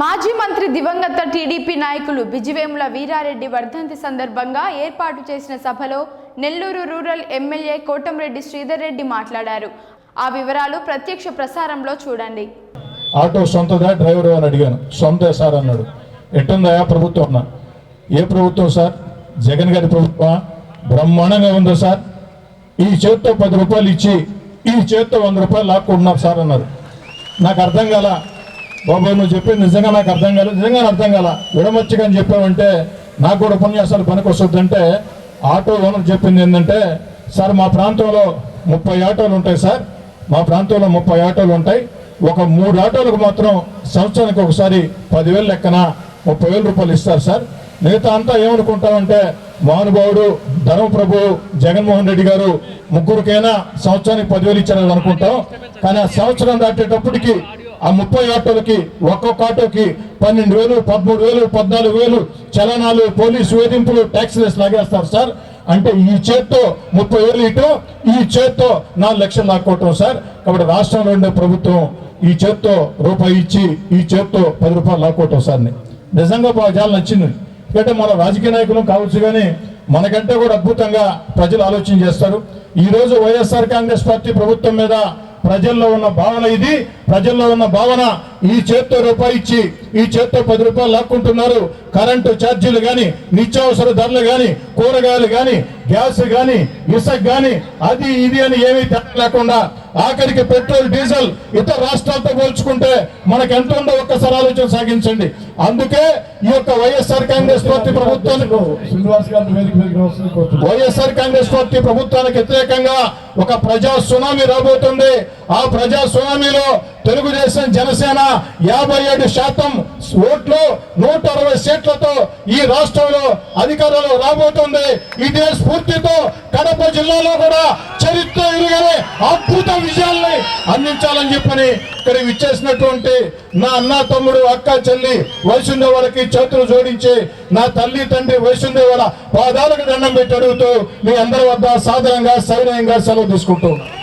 మాజీ మంత్రి దివంగత టీడీపీ నాయకులు బిజివేముల వీరారెడ్డి వర్ధంతి సందర్భంగా ఏర్పాటు చేసిన సభలో నెల్లూరు రూరల్ ఎమ్మెల్యే కోటంరెడ్డి శ్రీధర్ రెడ్డి మాట్లాడారు. ఆ వివరాలు ప్రత్యక్ష ప్రసారంలో చూడండి. ఆటో సొంతదా? డ్రైవర్ అని అడిగాను. సొంతే సార్ అన్నాడు. ఎట్టుందా ప్రభుత్వం? ఏ ప్రభుత్వం సార్? జగన్ గారి ప్రభుత్వ బ్రహ్మాండంగా ఉందా సార్? ఈ చేత్తో పది రూపాయలు ఇచ్చి ఈ చేత్తో వంద రూపాయలు లాక్కుంటున్నారు సార్ అన్నారు. నాకు అర్థం కాల బాబు నువ్వు చెప్పింది నిజంగా నాకు అర్థం కాలేదు. నిజంగా అర్థం కాల? విడమర్చిగా అని చెప్పావంటే నాకు కూడా ఉపన్యాసాలు పనికొస్తుందంటే ఆటో ఓనర్ చెప్పింది ఏంటంటే సార్ మా ప్రాంతంలో ముప్పై ఆటోలు ఉంటాయి సార్. మా ప్రాంతంలో ముప్పై ఆటోలు ఉంటాయి. ఒక మూడు ఆటోలకు మాత్రం సంవత్సరానికి ఒకసారి పదివేలు లెక్కన ముప్పై వేల రూపాయలు ఇస్తారు సార్. మిగతా అంతా ఏమనుకుంటామంటే మహానుభావుడు ధర్మప్రభు జగన్మోహన్ రెడ్డి గారు ముగ్గురికైనా సంవత్సరానికి పదివేలు ఇచ్చారని అనుకుంటాం. కానీ ఆ సంవత్సరం దాటేటప్పటికి ఆ ముప్పై ఆటోలకి ఒక్కొక్క ఆటోకి పన్నెండు వేలు పదమూడు వేలు పద్నాలుగు వేలు చలనాలు పోలీసు వేధింపులు ట్యాక్సీలు లాగేస్తారు సార్. అంటే ఈ చేత్తో ముప్పై వేలు ఇటు ఈ చేత్తో నాలుగు లక్షలు లాక్కోవటం సార్. కాబట్టి రాష్ట్రంలో ఉండే ప్రభుత్వం ఈ చేత్తో రూపాయి ఇచ్చి ఈ చేత్తో పది రూపాయలు లాక్కోవటం సార్ నిజంగా బాగా చాలా నచ్చింది. ఎందుకంటే మన రాజకీయ నాయకులు కావచ్చు కానీ మనకంటే కూడా అద్భుతంగా ప్రజలు ఆలోచన చేస్తారు. ఈరోజు వైఎస్ఆర్ కాంగ్రెస్ పార్టీ ప్రభుత్వం మీద ప్రజల్లో ఉన్న భావన ఇది ప్రజల్లో ఉన్న భావన ఈ చేత్తో రూపాయి ఇచ్చి ఈ చేత్తో పది రూపాయలు లాక్కుంటున్నారు. కరెంటు ఛార్జీలు కానీ నిత్యావసర ధరలు కానీ కూరగాయలు కానీ గ్యాస్ కానీ ఇసుక కానీ అది ఇది అని ఏమీ లేకుండా ఆఖరికి పెట్రోల్ డీజిల్ ఇతర రాష్ట్రాలతో పోల్చుకుంటే మనకు ఎంత ఉందో ఒక్కసారి ఆలోచన సాగించండి. అందుకే ఈ యొక్క వైఎస్ఆర్ కాంగ్రెస్ పార్టీ ప్రభుత్వానికి. వైఎస్ఆర్ కాంగ్రెస్ పార్టీ ప్రభుత్వానికి వ్యతిరేకంగా ఒక ప్రజా సునామీ రాబోతుంది. ఆ ప్రజాస్వామ్యంలో తెలుగుదేశం జనసేన యాభై ఏడు శాతం ఓట్లు నూట అరవై సీట్లతో ఈ రాష్ట్రంలో అధికారంలో రాబోతుంది ఇదే స్ఫూర్తితో కడప జిల్లాలో కూడా చరిత్ర ఇరుగని అద్భుత విజయాల్ని అందించాలని చెప్పని ఇక్కడ ఇచ్చేసినటువంటి నా అన్న తమ్ముడు అక్క చెల్లి వయసుండే వాళ్ళకి చేతులు జోడించి నా తల్లి తండ్రి వయసుండే వాళ్ళ పాదాలకు దండం పెట్టి అడుగుతూ మీ అందరి వద్ద సాధారణంగా సవినయంగా సెలవు తీసుకుంటూ ఉన్నాను.